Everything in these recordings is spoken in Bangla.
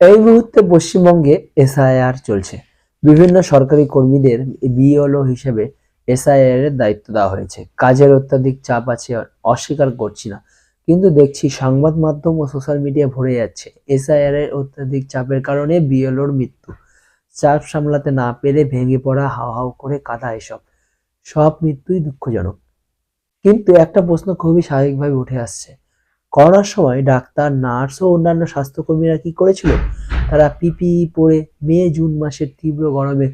এই মুহূর্তে পশ্চিমবঙ্গে এসআইআর চলছে। বিভিন্ন সরকারি কর্মীদের বিএলও হিসেবে এসআইআর এর দায়িত্ব দেওয়া হয়েছে। কাজের অত্যাধিক চাপ আছে, অস্বীকার করছি না। কিন্তু দেখছি সংবাদ মাধ্যম ও সোশ্যাল মিডিয়া ভরে যাচ্ছে। এসআইআর এর অত্যাধিক চাপের কারণে বিএলওর মৃত্যু। চাপ সামলাতে না পেরে ভেঙে পড়া, হাও হাও করে কাঁদা এসব। সব মৃত্যুই দুঃখজনক। কিন্তু একটা প্রশ্ন খুবই স্বাভাবিকভাবে উঠে আসছে। করোনার সময় ডাক্তার, নার্স ও অন্যান্য স্বাস্থ্যকর্মীরা কি করেছিল? তারা পিপিই পরে মে, জুন মাসের তীব্র গরমে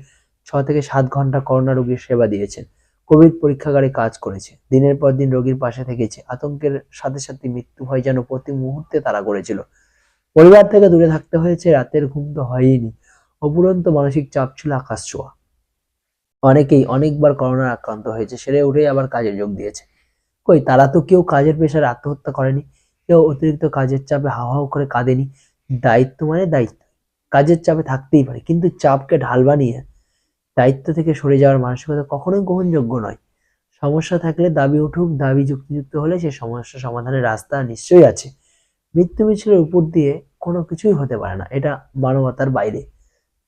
ছ থেকে সাত ঘণ্টা করোনা রোগীর সেবা দিয়েছেন। কোভিড পরীক্ষাগারে কাজ করেছে। দিনের পর দিন রোগীর পাশে থেকেছে। আতঙ্কের সাথে সাথে মৃত্যু ভয় যেন প্রতি মুহূর্তে তারা করেছিল পরিবার থেকে দূরে থাকতে হয়েছে। রাতের ঘুম তো হয়নি অপুরন্ত মানসিক চাপ ছিল আকাশ ছোঁয়া। অনেকেই অনেকবার করোনার আক্রান্ত হয়েছে। সেরে উঠে আবার কাজে যোগ দিয়েছে। কই, তারা তো কেউ কাজের পেশার আত্মহত্যা করেনি। কেউ অতিরিক্ত কাজের চাপে হাও করে কাঁদেনি। দায়িত্ব মানে দায়িত্ব। কাজের চাপে থাকতেই পারে, কিন্তু চাপকে ঢাল বানিয়ে দায়িত্ব থেকে সরে যাওয়ার মানসিকতা কখনোই গ্রহণযোগ্য নয়। সমস্যা থাকলে দাবি উঠুক, দাবি যুক্তিযুক্ত হলে সে সমস্যা সমাধানের রাস্তা নিশ্চয়ই আছে। মৃত্যু মিছিলের উপর দিয়ে কোনো কিছুই হতে পারে না, এটা মানবতার বাইরে।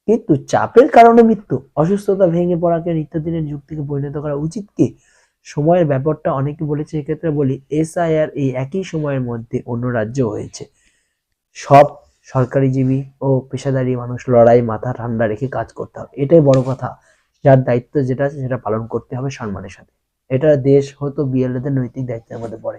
কিন্তু চাপের কারণে মৃত্যু, অসুস্থতা ভেঙে পড়াকে নিত্যদিনের যুক্তিকে পরিণত করা উচিত কি? সময়ের ব্যাপারটা অনেকে বলেছে, এক্ষেত্রে বলি এসআইআর এই একই সময়ের মধ্যে অন্য রাজ্য হয়েছে। সব সরকারিজীবী ও পেশাদারি মানুষ লড়াই, মাথা ঠান্ডা রেখে কাজ করতে হবে। এটাই বড় কথা। যার দায়িত্ব যেটা আছে সেটা পালন করতে হবে সম্মানের সাথে। এটা দেশ হয়তো বিএলএদের নৈতিক দায়িত্বের মধ্যে পড়ে।